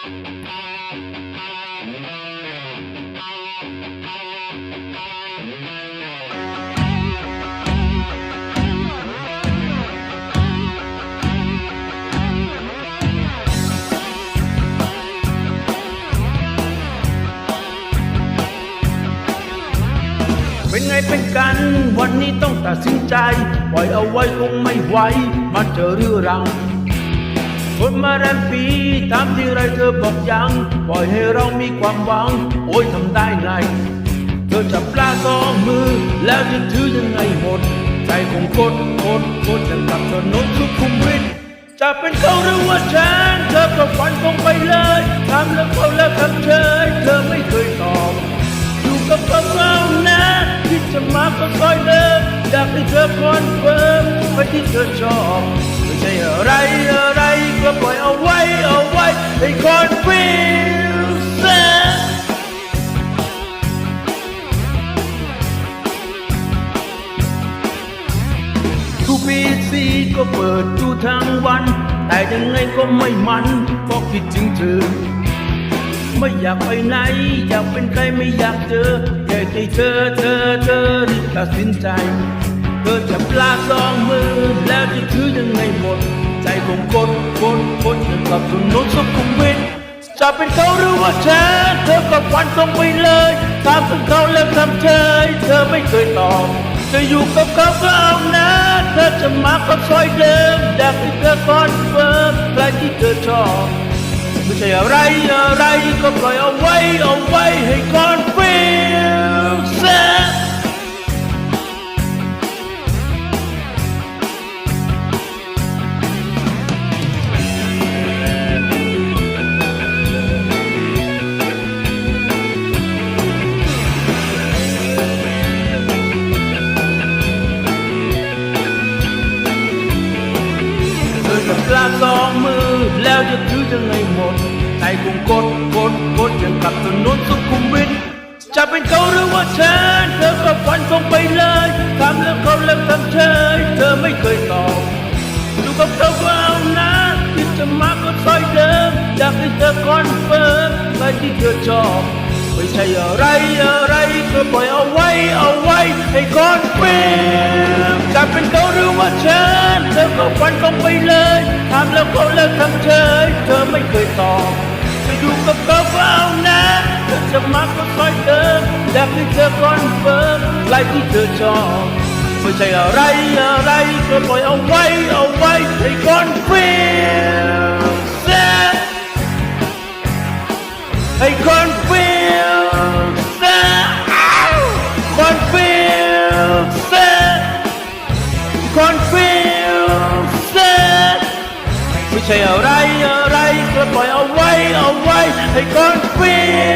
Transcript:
เป็นไงเป็นกัน วันนี้ต้องตัดสินใจ ปล่อยเอาไว้คงไม่ไหวมาเจอเรื่องรัง คนมาแรมปีตามที่ไรเธอบอกยัง ปล่อยให้เรามีความหวัง โอ้ยทำได้ไง เธอจับปลาสองมือ แล้วจะถือยังไงหมด ใจคงโคตรโคตรโคตรจะกับถนนสุขุมวิทจะเป็นเขาหรือว่าฉัน เธอก็ฝันคงไปเลยทำแล้วเขาแล้วทำเฉยเธอไม่เคยตอบอยู่กับเขาเรานะที่จะมาก็คอยเดิมอยากให้เธอคอนเฟิร์มไปที่เธอชอบไม่ใช่อะไรอะไร ก็ปล่อยเอาไว้เอาไว้ให้คอนฟิลเซทูปีซีก็เปิดดูทั้งวัน แต่ยังไงก็ไม่มันเพราะคิดถึงเธอ ไม่อยากไปไหน อยากเป็นใครไม่อยากเจอแค่ให้เธอเธอเธอรีบตัดสินใจ เธอจะปลาสองมือแล้วจะถือยังไงหมด ใจคงกดกดกดอย่างกับถนนสุขุมวิทจะเป็นเขาหรือว่าฉันเธอก็ฝันตรงไปเลยตามถึงเขาแล้วทำเฉยเธอไม่เคยตอบจะอยู่กับเขาก็เอานะเธอจะมาก็ซอยเดิมอยากให้เธอคอนเฟิร์มใครที่เธอชอบไม่ใช่อะไรอะไรก็ปล่อยเอาไว้เอาไว้ให้คอนฟิลเซเธ ลาสองมือ แล้วจะถือยังไงหมดใจคงกดกดกดอย่างกับถนนสุขุมวิทจะเป็นเขาหรือว่าฉันเธอก็ฝันคงไปเลยทำแล้วเขาแล้วทำเฉยเธอไม่เคยตอบอยู่กับเขาก็เอานะที่จะมาก็ซอยเดิมอยากให้เธอคอนเฟิร์มไปที่เธอชอบไม่ใช่อะไรอะไรก็ปล่อยเอาไว้เอาไว้ให้คอนเฟิร์มจะเป็นเขาหรือว่าฉัน เธอก็ฝันคงไปเลยทำแล้วเขาเลิกทำเฉยเธอไม่เคยตอบจะดูกับเขาก็เอานะเธอจะมาก็คอยเดิมอยากให้เธอคอนเฟิร์มไล่ที่เธอชอบไม่ใช่อะไรอะไรก็ปล่อยเอาไว้เอาไว้ให้คอนเฟิร์ ช่อะไรอะไรก็ปล่อยเอาไว้เอาไว้ให้ก่อนฟิ